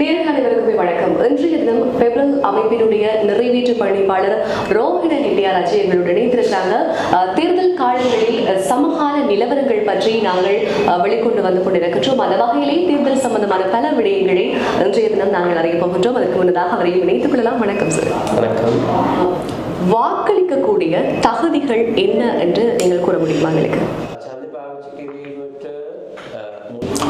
நேர்கள் அனைவருக்குமே வணக்கம் இன்றைய தினம் பெப்ரல் அமைப்பினுடைய நிறைவேற்று பணிப்பாளர் ரோஹிண ஹெட்டியாராஜி எங்களுடன் இணைந்திருக்கிறாங்க. தேர்தல் காலங்களில் சமகால நிலவரங்கள் பற்றி நாங்கள் வெளிக்கொண்டு வந்து கொண்டிருக்கின்றோம். அந்த வகையிலே தேர்தல் சம்பந்தமான பல விடயங்களை இன்றைய தினம் நாங்கள் அறிய போகின்றோம். அதற்கு முன்னதாக அவரையும் இணைத்துக் கொள்ளலாம். வணக்கம் சார் வணக்கம். வாக்களிக்கக்கூடிய தகுதிகள் என்ன என்று நீங்கள் கூற முடியுமா எங்களுக்கு?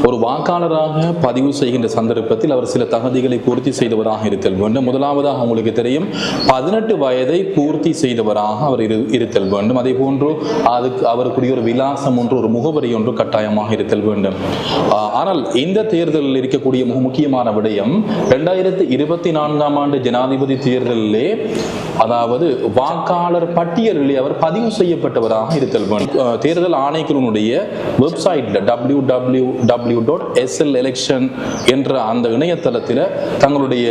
ஒரு வாக்காளராக பதிவு செய்கின்ற சந்தர்ப்பத்தில் அவர் சில தகுதிகளை பூர்த்தி செய்தவராக இருத்தல் வேண்டும். முதலாவதாக உங்களுக்கு தெரியும் பதினெட்டு வயதை பூர்த்தி செய்தவராக அவர் இருத்தல் வேண்டும். அதே போன்று அதுக்கு அவருக்குரிய ஒரு விலாசம் ஒன்று ஒரு முகவரி ஒன்று கட்டாயமாக இருத்தல் வேண்டும். ஆஹ் ஆனால் இந்த தேர்தலில் இருக்கக்கூடிய மிக முக்கியமான விடயம் இரண்டாயிரத்தி இருபத்தி நான்காம் ஆண்டு ஜனாதிபதி தேர்தலிலே அதாவது வாக்காளர் பட்டியலில் அவர் பதிவு செய்யப்பட்டவராக இருத்தல் வேண்டும். தேர்தல் ஆணைக்குழுனுடைய வெப்சைட்ல W W W dot SL election என்ற அந்த இணையதளத்தில் தங்களுடைய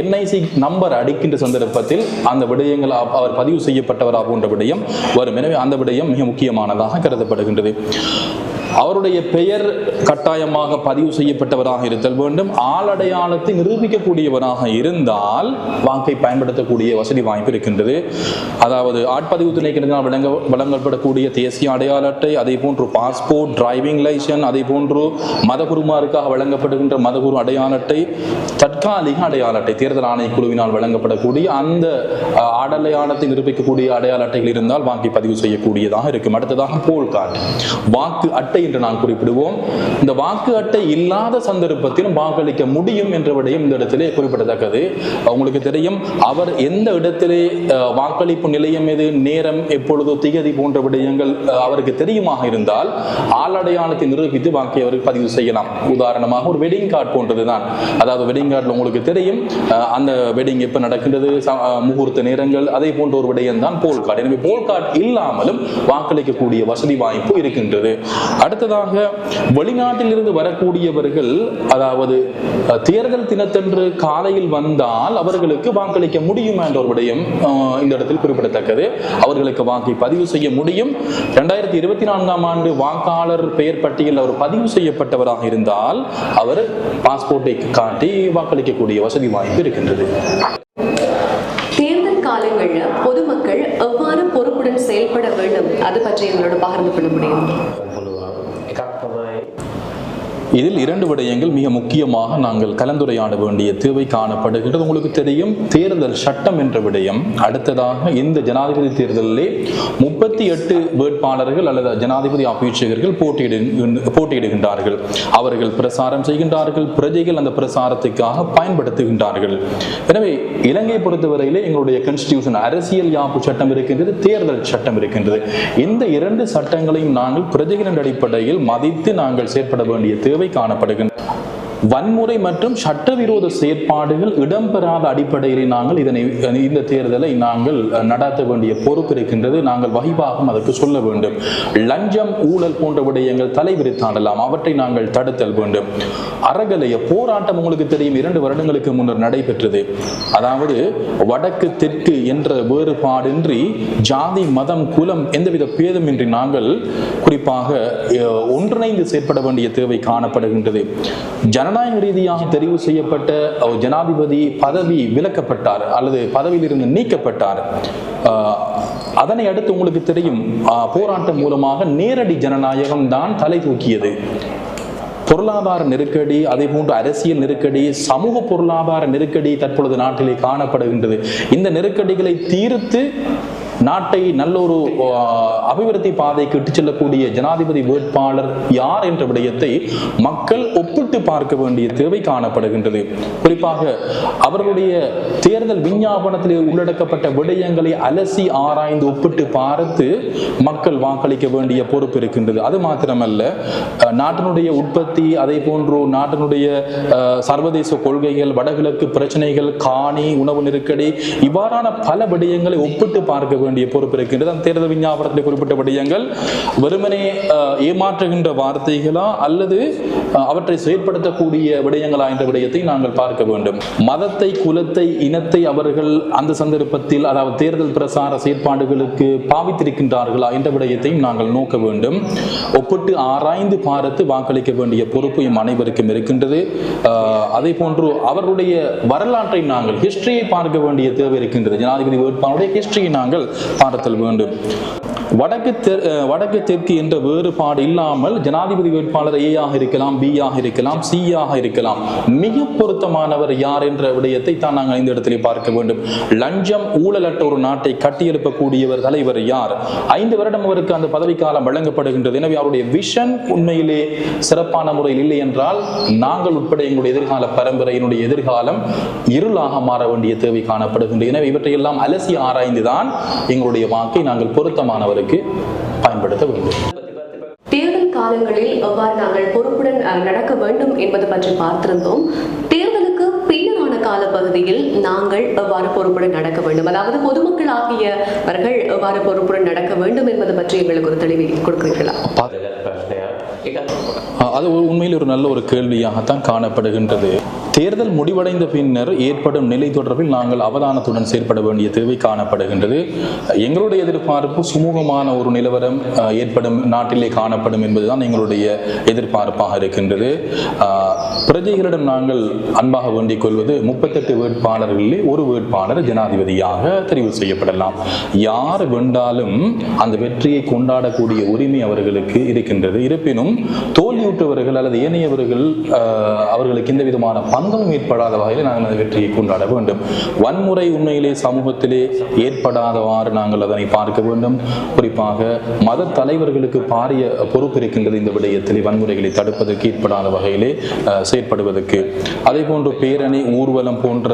என்ஐசி நம்பர் அடிக்கின்ற சந்தர்ப்பத்தில் அந்த விடயங்கள் அவர் பதிவு செய்யப்பட்டவரா போன்ற விடயம் வரும். எனவே அந்த விடயம் மிக முக்கியமானதாக கருதப்படுகின்றது. அவருடைய பெயர் கட்டாயமாக பதிவு செய்யப்பட்டவராக இருத்தல் வேண்டும். ஆளடையாளத்தை நிரூபிக்கக்கூடியவராக இருந்தால் வாக்கை பயன்படுத்தக்கூடிய வசதி வாய்ப்பு இருக்கின்றது. அதாவது ஆட்பதிவு திணைக்களத்தினால் வழங்க வழங்கப்படக்கூடிய தேசிய அடையாள அட்டை அதே போன்று பாஸ்போர்ட் டிரைவிங் லைசன் அதே போன்று மதகுருமாருக்காக வழங்கப்படுகின்ற மதகுரு அடையாள அட்டை தற்காலிக அடையாள அட்டை தேர்தல் ஆணைய குழுவினால் வழங்கப்படக்கூடிய அந்த அடையாளத்தை நிரூபிக்கக்கூடிய அடையாள அட்டைகள் இருந்தால் வாங்கி பதிவு செய்யக்கூடியதாக இருக்கும். அடுத்ததாக போல் கார்டு வாக்கு அட்டை என்று நான் குறிப்பிடுவோம். இந்த வாக்கு அட்டை இல்லாத சந்தர்ப்பத்திலும் வாக்களிக்க முடியும் என்ற விடயம் இந்த இடத்திலே குறிப்பிடத்தக்கது. உங்களுக்கு தெரியும் அவர் எந்த இடத்திலே வாக்களிப்பு நிலையம் எது நேரம் எப்பொழுது திகதி போன்ற விடயங்கள் அவருக்கு தெரியுமாக இருந்தால் ஆளடையாளத்தை நிரூபித்து வாக்கை அவருக்கு பதிவு செய்யலாம். உதாரணமாக ஒரு வெட்டிங் கார்டு போன்றதுதான். அதாவது வெட்டிங் கார்டில் உங்களுக்கு தெரியும். அந்த வெட்டிங் எப்போ நடக்கின்றது? முகூர்த்த நேரங்கள் அதே போன்ற ஒரு விடயம் தான் போல் கார்டு எனவே போல் கார்டு இல்லாமலும் வாக்களிக்கக்கூடிய வசதி வாய்ப்பு இருக்கின்றது. அடுத்ததாக வெளிநாட்டில் இருந்து வரக்கூடியவர்கள் அதாவது தேர்தல் தினத்தன்று காலையில் வந்தால் அவர்களுக்கு வாக்களிக்க முடியும் என்ற ஒரு விடயம் இந்த இடத்தில் குறிப்பிடத்தக்கது. அவர்களுக்கு வாக்கை பதிவு செய்ய முடியும். ரெண்டாயிரத்தி இருபத்தி நான்காம் ஆண்டு வாக்காளர் பெயர் பட்டியலில் அவர் பதிவு செய்யப்பட்டவராக இருந்தால் அவர் பாஸ்போர்ட்டை காட்டி வாக்களிக்க வைக்கக்கூடிய வசதி வாய்ப்பு இருக்கின்றது. தேர்தல் காலங்களில் பொதுமக்கள் எவ்வாறு பொறுப்புடன் செயல்பட வேண்டும்? அது பற்றி எங்களோட பகிர்ந்து கொள்ள முடியும்? இதில் இரண்டு விடயங்கள் மிக முக்கியமாக நாங்கள் கலந்துரையாட வேண்டிய தேவை காணப்படுகின்றது. உங்களுக்கு தெரியும் தேர்தல் சட்டம் என்ற விடயம். அடுத்ததாக இந்த ஜனாதிபதி தேர்தலிலே முப்பத்தி எட்டு வேட்பாளர்கள் அல்லது ஜனாதிபதி அபேட்சகர்கள் போட்டியிடு போட்டியிடுகின்றார்கள். அவர்கள் பிரசாரம் செய்கின்றார்கள் பிரஜைகள் அந்த பிரசாரத்துக்காக பயன்படுத்துகின்றார்கள். எனவே இலங்கை பொறுத்தவரையிலே எங்களுடைய கன்ஸ்டியூஷன் அரசியல் யாப்பு சட்டம் இருக்கின்றது தேர்தல் சட்டம் இருக்கின்றது. இந்த இரண்டு சட்டங்களையும் நாங்கள் பிரஜைகளின் அடிப்படையில் மதித்து நாங்கள் செயற்பட வேண்டிய தேவை காணப்படுகின்றது வன்முறை மற்றும் சட்டவிரோத செயற்பாடுகள் இடம்பெறாத அடிப்படையில் நாங்கள் இதனை இந்த தேர்தலை நாங்கள் நடத்த வேண்டிய பொறுப்பு இருக்கின்றது. நாங்கள் வகிபாகம் அதற்கு சொல்ல வேண்டும். லஞ்சம் ஊழல் போன்ற விடயங்கள் தலைவிரித்தாடலாம் அவற்றை நாங்கள் தடுத்தல் வேண்டும். அறகலைய போராட்டம் உங்களுக்கு தெரியும். இரண்டு வருடங்களுக்கு முன்னர் நடைபெற்றது. அதாவது வடக்கு தெற்கு என்ற வேறுபாடின்றி ஜாதி மதம் குலம் எந்தவித பேதமின்றி நாங்கள் குறிப்பாக அஹ், ஒன்றிணைந்து செயற்பட வேண்டிய தேவை காணப்படுகின்றது. ஜனநாயக ரீதியாக தெரிவு செய்யப்பட்ட ஜனாதிபதி பதவி விலக்கப்பட்டார் அல்லது பதவியிலிருந்து நீக்கப்பட்டார். அதனை அடுத்து உங்களுக்கு தெரியும் போராட்டம் மூலமாக நேரடி ஜனநாயகம் தான் தலை தூக்கியது. பொருளாதார நெருக்கடி அதே போன்று அரசியல் நெருக்கடி சமூக பொருளாதார நெருக்கடி தற்பொழுது நாட்டிலே காணப்படுகின்றது. இந்த நெருக்கடிகளை தீர்த்து நாட்டை நல்ல ஒரு அபிவிருத்தி பாதைக்கு இட்டு செல்லக்கூடிய ஜனாதிபதி வேட்பாளர் யார் என்ற விடயத்தை மக்கள் ஒப்பிட்டு பார்க்க வேண்டிய தேவை காணப்படுகின்றது. குறிப்பாக அவர்களுடைய தேர்தல் விஞ்ஞாபனத்தில் உள்ளடக்கப்பட்ட விடயங்களை அலசி ஆராய்ந்து ஒப்பிட்டு பார்த்து மக்கள் வாக்களிக்க வேண்டிய பொறுப்பு இருக்கின்றது. அது மாத்திரமல்ல நாட்டினுடைய உற்பத்தி அதே போன்று நாட்டினுடைய சர்வதேச கொள்கைகள் வடகிழக்கு பிரச்சனைகள் காணி உணவு நெருக்கடி இவ்வாறான பல விடயங்களை ஒப்பிட்டு பார்க்க வேண்டிய பொறுப்பு இருக்கின்றது. அந்த தேர்தல் விஞ்ஞாபனத்தில் குறிப்பிட்ட விடயங்கள் வெறுமனே ஏமாற்றுகின்ற வார்த்தைகளா அல்லது அவற்றை செயற்படுத்தக்கூடிய விடயங்களா என்ற விடயத்தை நாங்கள் பார்க்க வேண்டும். மதத்தை குலத்தை இனத்தை அவர்கள் அந்த சந்தர்ப்பத்தில் அதாவது தேர்தல் பிரசார செயற்பாடுகளுக்கு பாவித்திருக்கின்றார்களா என்ற விடயத்தையும் நாங்கள் நோக்க வேண்டும். ஒப்பிட்டு ஆராய்ந்து பார்த்து வாக்களிக்க வேண்டிய பொறுப்பு எம் அனைவருக்கும் இருக்கின்றது. அதே போன்று அவர்களுடைய வரலாற்றை நாங்கள் ஹிஸ்டரியை பார்க்க வேண்டிய தேவை இருக்கின்றது. ஜனாதிபதி வேட்பாளருடைய ஹிஸ்டரியை நாங்கள் பாடத்தில் வேண்டும் வடக்கு வடக்கு தெற்கு என்ற வேறுபாடு இல்லாமல் ஜனாதிபதி வேட்பாளர் ஏ ஆக இருக்கலாம் பி ஆக இருக்கலாம் சி ஆக இருக்கலாம். மிக பொருத்தமானவர் யார் என்ற விடயத்தை தான் நாங்கள் இந்த இடத்திலே பார்க்க வேண்டும். லஞ்சம் ஊழலற்ற ஒரு நாட்டை கட்டியெழுப்பக்கூடியவர் தலைவர் யார்? ஐந்து வருடம் அவருக்கு அந்த பதவிக்காலம் வழங்கப்படுகின்றது. எனவே அவருடைய விஷன் உண்மையிலே சிறப்பான முறையில் இல்லை என்றால் நாங்கள் உட்பட எங்களுடைய எதிர்கால பரம்பரையினுடைய எதிர்காலம் இருளாக மாற வேண்டிய தேவை காணப்படுகின்றது. எனவே இவற்றையெல்லாம் அலசி ஆராய்ந்துதான் எங்களுடைய வாக்கை நாங்கள் பொருத்தமானவருக்கு பயன்படுத்த வேண்டும். தேர்தல் காலங்களில் எவ்வாறு நாங்கள் பொறுப்புடன் நடக்க வேண்டும் என்பது பற்றி பார்த்திருந்தோம். தேர்தலுக்கு பின்னரான காலப்பகுதியில் நாங்கள் எவ்வாறு பொறுப்புடன் நடக்க வேண்டும்? அதாவது பொதுமக்கள் ஆகியவர்கள் எவ்வாறு பொறுப்புடன் நடக்க வேண்டும் என்பது பற்றி எங்களுக்கு ஒரு தெளிவை கொடுக்கிறீர்களா? அது உண்மையில் ஒரு நல்ல ஒரு கேள்வியாகத்தான் காணப்படுகின்றது. தேர்தல் முடிவடைந்த பின்னர் ஏற்படும் நிலை தொடர்பில் நாங்கள் அவதானத்துடன் செயற்பட வேண்டிய தேவை காணப்படுகின்றது. எங்களுடைய எதிர்பார்ப்பு சுமூகமான ஒரு நிலவரம் ஏற்படும் நாட்டிலே காணப்படும் என்பதுதான் எங்களுடைய எதிர்பார்ப்பாக இருக்கின்றது. பிரஜைகளிடம் நாங்கள் அன்பாக வேண்டிக் கொள்வது முப்பத்தெட்டு வேட்பாளர்களிலே ஒரு வேட்பாளர் ஜனாதிபதியாக தெரிவு செய்யப்படலாம். யார் வென்றாலும் அந்த வெற்றியை கொண்டாடக்கூடிய உரிமை அவர்களுக்கு இருக்கின்றது. இருப்பினும் தோல்வியுற்றவர்கள் அல்லது ஏனையவர்கள் அவர்களுக்கு எந்த விதமான பங்கும் ஏற்படாத வகையில் நாங்கள் அந்த வெற்றியை கொண்டாட வேண்டும். வன்முறை உண்மையிலே சமூகத்திலே ஏற்படாதவாறு நாங்கள் அதனை பார்க்க வேண்டும். குறிப்பாக மத தலைவர்களுக்கு பாரிய பொறுப்பு இருக்கின்றது இந்த விடயத்திலே வன்முறைகளை தடுப்பதற்கு ஏற்படாத வகையிலே செயற்படுவதற்கு. அதே போன்று பேரணி ஊர்வலம் போன்ற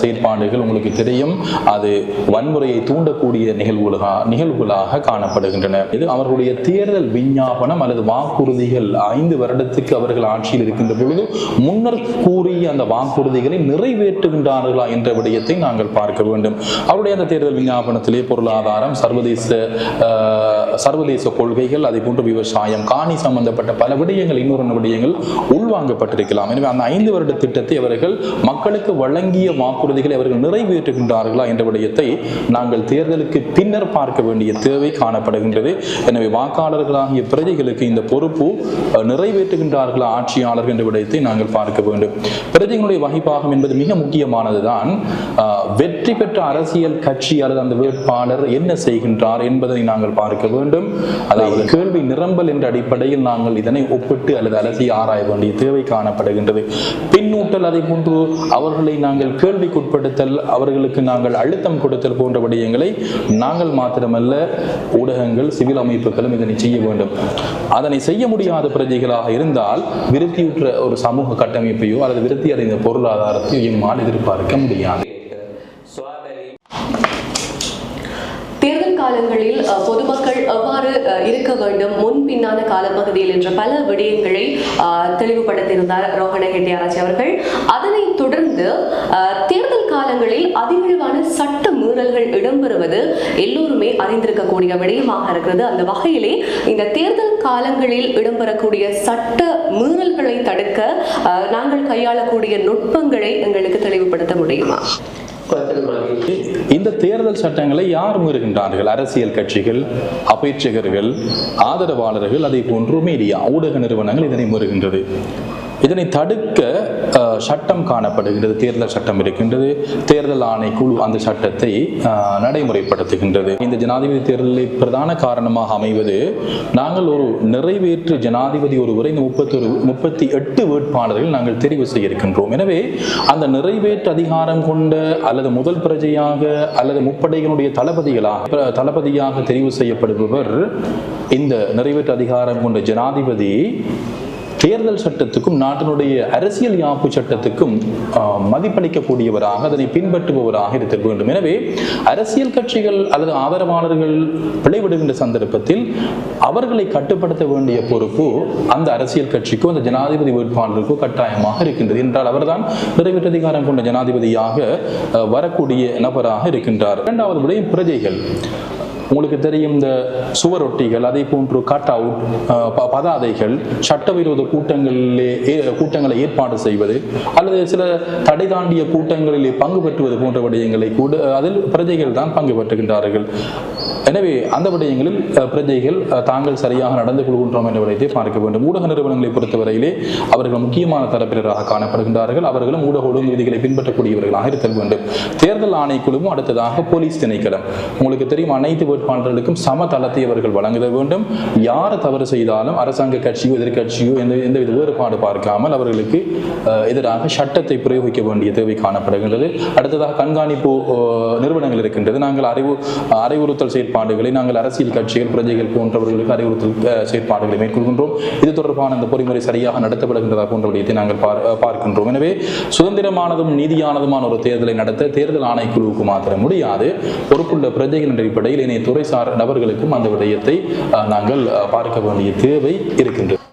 செயற்பாடுகள் உங்களுக்கு தெரியும். அது வன்முறையை தூண்டக்கூடிய நிகழ்வுகளாக நிகழ்வுகளாக காணப்படுகின்றன. இது அவர்களுடைய தேர்தல் விஞ்ஞாபனம் அல்லது வாக்குறுதி வாக்குறுதிகள் ஐந்து வருடத்துக்கு அவர்கள் ஆட்சியில் இருக்கின்ற பொழுது முன்னர் கூறிய அந்த வாக்குறுதிகளை நிறைவேற்றுகின்றார்களா என்ற விடயத்தை நாங்கள் பார்க்க வேண்டும். அவருடைய அந்த தேர்தல் விஞ்ஞாபனத்திலே பொருளாதாரம் சர்வதேச சர்வதேச கொள்கைகள் அதே போன்று விவசாயம் காணி சம்பந்தப்பட்ட பல விடயங்கள் இன்னொரு விடயங்கள் உள்வாங்கப்பட்டிருக்கலாம். எனவே அந்த ஐந்து வருட திட்டத்தை அவர்கள் மக்களுக்கு வழங்கிய வாக்குறுதிகளை அவர்கள் நிறைவேற்றுகின்றார்களா என்ற விடயத்தை நாங்கள் தேர்தலுக்கு பின்னர் பார்க்க வேண்டிய தேவை காணப்படுகின்றது. எனவே வாக்காளர்களாகிய பிரஜைகளுக்கு இந்த பொறுப்பு நிறைவேற்றுகின்றார்களா ஆட்சியாளர்கள் என்ற விடயத்தை நாங்கள் பார்க்க வேண்டும். பிரஜைகளுடைய வகைப்பாகம் என்பது மிக முக்கியமானதுதான். வெற்றி பெற்ற அரசியல் கட்சி அல்லது அந்த வேட்பாளர் என்ன செய்கின்றார் என்பதை நாங்கள் பார்க்க வேண்டும். அதாவது கேள்வி நிரம்பல் என்ற அடிப்படையில் நாங்கள் இதனை ஒப்பிட்டு அல்லது அலசி ஆராய வேண்டிய தேவை காணப்படுகின்றது. பின்னூட்டல் அதை போன்று அவர்களை நாங்கள் கேள்விக்குட்படுத்தல் அவர்களுக்கு நாங்கள் அழுத்தம் கொடுத்தல் போன்ற விடயங்களை நாங்கள் மாத்திரமல்ல ஊடகங்கள் சிவில் அமைப்புகளும் இதனை செய்ய வேண்டும். அதனை செய்ய முடியாத பிரஜைகளாக இருந்தால் விருத்தியுற்ற ஒரு சமூக கட்டமைப்பையோ அல்லது விருத்தி அடைந்த பொருளாதாரத்தையோ எம்மால் எதிர்பார்க்க முடியாது. தேர்தல் காலங்களில் பொதுமக்கள் எவ்வாறு இருக்க வேண்டும்? முன் பின்னான காலப்பகுதியில் என்ற பல விடயங்களை தெளிவுபடுத்தியிருந்தார் ரோஹண ஹெட்டியாராஜ் அவர்கள். அதனைத் தொடர்ந்து தேர்தல் காலங்களில் அதிகளவான சட்டம் ஊழல்கள் இடம்பெறுவது எல்லோருமே அறிந்திருக்கக்கூடிய விடயமாக இருக்கிறது. அந்த வகையிலே இந்த தேர்தல் காலங்களில் இடம்பெறக்கூடிய சட்ட மீறல்களை தடுக்க நாங்கள் கையாளக்கூடிய நுட்பங்களை எங்களுக்கு தெளிவுபடுத்த முடியுமா? இந்த தேர்தல் சட்டங்களை யார் மீறுகின்றார்கள்? அரசியல் கட்சிகள் அபேட்சகர்கள் ஆதரவாளர்கள் அதை போன்று மீடியா ஊடக நிறுவனங்கள் இதனை மீறுகின்றது. இதனை தடுக்க சட்டம் காணப்படுகின்றது தேர்தல் சட்டம் இருக்கின்றது. தேர்தல் ஆணைக்குழு அந்த சட்டத்தை நடைமுறைப்படுத்துகின்றது. இந்த ஜனாதிபதி தேர்தலில் பிரதான காரணமாக அமைவது நாங்கள் ஒரு நிறைவேற்று ஜனாதிபதி ஒருவரை இந்த முப்பத்தொரு முப்பத்தி எட்டு வேட்பாளர்கள் நாங்கள் தெரிவு செய்ய இருக்கின்றோம் எனவே அந்த நிறைவேற்று அதிகாரம் கொண்ட அல்லது முதல் பிரஜையாக அல்லது முப்படைகளுடைய தளபதிகளாக பிர- தளபதியாக தெரிவு செய்யப்படுபவர் இந்த நிறைவேற்று அதிகாரம் கொண்ட ஜனாதிபதி தேர்தல் சட்டத்துக்கும் நாட்டினுடைய அரசியல் யாப்பு சட்டத்துக்கும் மதிப்பளிக்கக்கூடியவராக அதனை பின்பற்றுபவராக இருக்க வேண்டும். எனவே அரசியல் கட்சிகள் அல்லது ஆதரவாளர்கள் பிழைவிடுகின்ற சந்தர்ப்பத்தில் அவர்களை கட்டுப்படுத்த வேண்டிய பொறுப்பு அந்த அரசியல் கட்சிக்கோ அந்த ஜனாதிபதி வேட்பாளருக்கோ கட்டாயமாக இருக்கின்றது. என்றால் அவர்தான் நிறைவேற்று அதிகாரம் கொண்ட ஜனாதிபதியாக வரக்கூடிய நபராக இருக்கின்றார். இரண்டாவது விடயம் பிரஜைகள். உங்களுக்கு தெரியும் இந்த சுவரொட்டிகள் அதே போன்று கட் அவுட் பதாதைகள் சட்டவிரோத கூட்டங்களிலே கூட்டங்களை ஏற்பாடு செய்வது அல்லது சில தடை தாண்டிய கூட்டங்களிலே பங்கு பெற்றுவது போன்ற விடயங்களை கூட அதில் பிரஜைகள் தான் பங்கு பெற்றுகின்றார்கள். எனவே அந்த விடயங்களில் பிரஜைகள் தாங்கள் சரியாக நடந்து கொள்கின்றோம் என்ற விடயத்தை பார்க்க வேண்டும். ஊடக நிறுவனங்களை பொறுத்தவரையிலே அவர்கள் முக்கியமான தரப்பினராக காணப்படுகின்றார்கள். அவர்களும் ஊடக ஒழுங்கு விதிகளை பின்பற்றக்கூடியவர்களாக இருத்தல் வேண்டும். தேர்தல் ஆணைக்குழுவும் அடுத்ததாக போலீஸ் திணைக்களம். உங்களுக்கு தெரியும் அனைத்து பொறுப்பாளர்களுக்கும் சம தளத்தை அவர்கள் வழங்க வேண்டும். யார் தவறு செய்தாலும் அரசாங்க கட்சியோ எதிர்க்கட்சியோ எந்த எந்தவித வேறுபாடு பார்க்காமல் அவர்களுக்கு எதிராக சட்டத்தை பிரயோகிக்க வேண்டிய தேவை காணப்படுகின்றது. அடுத்ததாக கண்காணிப்பு நிறுவனங்கள் இருக்கின்றது. நாங்கள் அறிவு அறிவுறுத்தல் செயற்பாடுகளை நாங்கள் அரசியல் கட்சிகள் பிரஜைகள் போன்றவர்களுக்கு அறிவுறுத்தல் செயற்பாடுகளை மேற்கொள்கின்றோம். இது தொடர்பான அந்த பொறிமுறை சரியாக நடத்தப்படுகின்றதா போன்ற விடயத்தை நாங்கள் பார்க்கின்றோம். எனவே சுதந்திரமானதும் நீதியானதுமான ஒரு தேர்தலை நடத்த தேர்தல் ஆணைக்குழுவுக்கு மாத்திரம் முடியாது. பொறுப்புள்ள பிரஜைகள் என்ற அடிப்படையில் இணைய துறை சார் நபர்களுக்கும் அந்த விடயத்தை நாங்கள் பார்க்க வேண்டிய தேவை இருக்கின்றது.